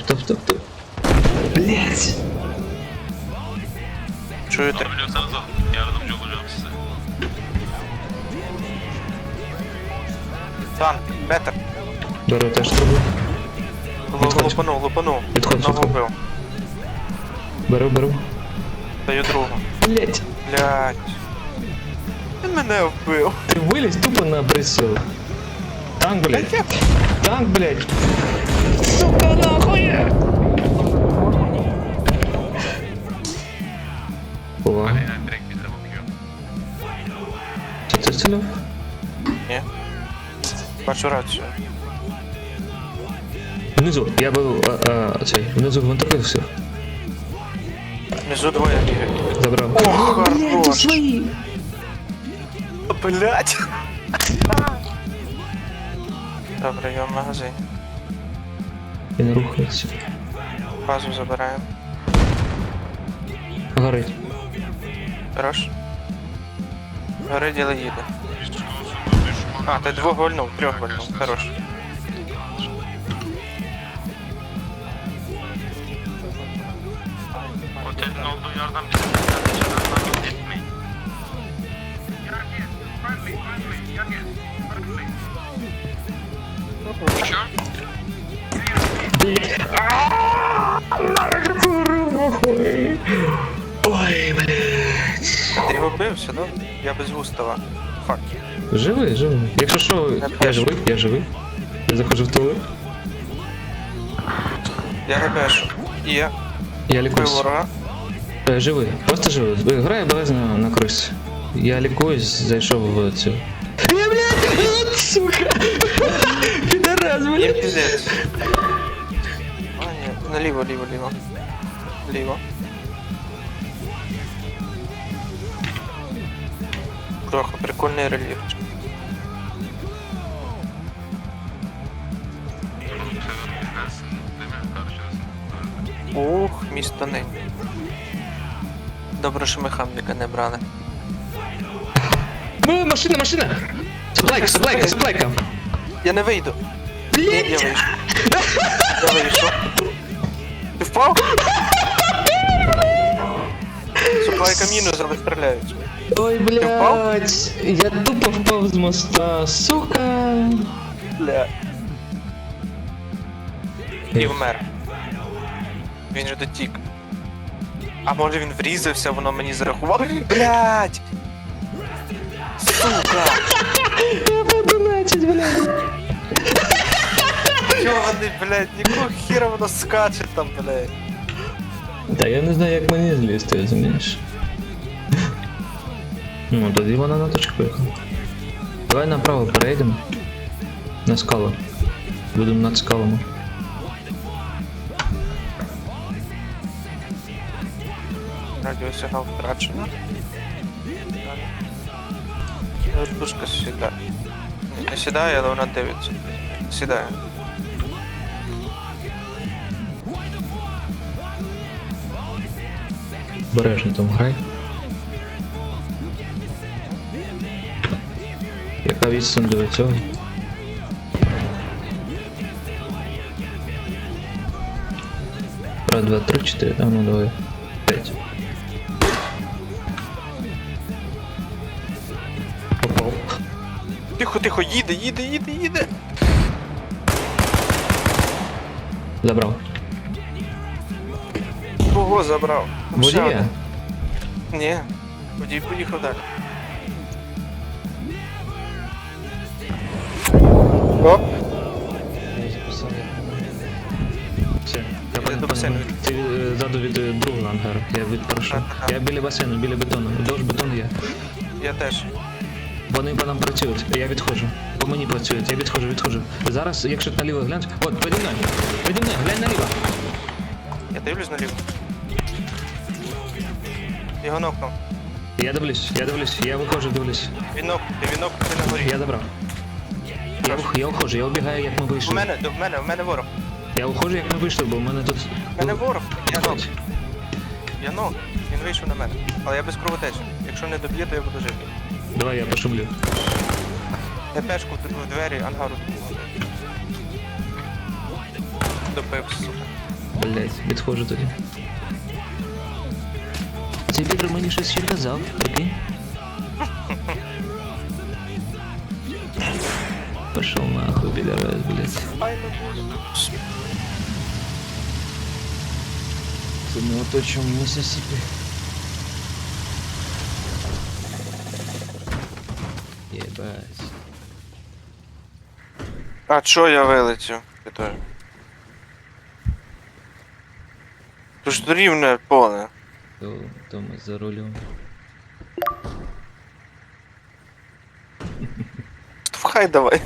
стоп, стоп. Блять! Yapabiliyorsanız alın. Yardımcı olacağım size. Танк, метр. Беру теж трубу. Відходь. Лупанув, лупанув. Відходь, Одного відходь. вбив. Беру, беру. Даю другу. Блять! Блядь. Він мене вбив. Ти виліз тупо на прицел. Танк, блять. Танк, блять. Сука, нахуй! Увага. Yani direkt bize bakıyor. Чи ти стріляв? Ні. Бачу рацію. Внизу. Я був а, а, цей. Внизу гвинтокрил все. Внизу двоє бігають. Забрав. О, хорош. свої! Блядь. Добре, я в магазині. Він рухається. Базу забираємо. Горить. Хорош. Гори діло їде. А, ти двох вольнув, трьох вольнув. Хорош. Otelin olduğu yerden dışarıdan Ой, блядь. Ти його вбився, да? Я без густава. Фак. Живий, живий. Якщо що, я живий, я живий. Я заходжу в туалет. Я гебешу. І я Я лікуюсь. ворога. Е, Живий, просто живий. Грає без на, на. Я лікуюсь, зайшов в цю. Я, блядь, сука! Підарас, Є блядь! піздець. А, ні, наліво, ліво, ліво. Ліво. Трохи прикольний рельєф. Bizdensin değil mi? Ух, місто не. Добре, що ми хамника не брали. Ну, машина, машина! Саплайка, саплайка, саплайка! Я не вийду. Ні, я вийшов. Я вийшов. Ти впав? Суплайка мінус, але стріляють. Ой, блядь! Я тупо впав з моста, сука! Бля. І вмер. Він же дотік. А може він врізався, воно мені зарахувало. Блять! Сука! Я був 11, блядь! Йований, блядь, якого хіра воно скаче там, блядь. Та я не знаю, як мені злізти, розумієш? Ну, тоді вона на точку поїхала. Давай направо перейдемо. На скалу. Будемо над скалами. Радіосигнал втрачено. Вертушка сідає. Не сідає, але вона дивиться. Сідає. Бережно там грай. Яка відстань до цього? Раз, два, три, чотири. А ну давай. П'ять. Попав. Тихо, тихо, їде, їде, їде, їде. Забрав. Кого забрав? Водія? Ні. Водій поїхав далі. Оп. Все, Я до басейну. Ти е, ззаду від е, другого ангару. Я відпрошу. Ага. Я біля басейну, біля бетону. Довж бетон є. Я теж. Вони по нам працюють. Я відходжу. По мені працюють, я відходжу, відходжу. Зараз, якщо ти наліво глянеш. От, переді мною. Переді мною, глянь наліво. Я дивлюсь наліво. Його нокнув. Я дивлюсь, я дивлюсь, я виходжу, дивлюсь. Він нок, він нок, ти на горі. Я забрав. Я, вих- я уходжу, я убігаю, як ми У вийшли. мене, до мене, у мене ворог. Я уходжу, як ми вийшли, бо в мене тут. У мене ворог. Я нок. Я нок. Він вийшов на мене. Але я без кровотечі. Якщо не доб'є, то я буду жити. Давай я пошумлю. Пешку в в двері ангару. Допив, сука. Блять, відходжу тоді. Цей підер мені щось ще казав, прикинь? Пошел нахуй, пидорас, блять. Це ми оточимо Мississippi. Єбать. А чо я вилетів? Питаю. Тож рівне поле. То, то за рулем. Хай давай.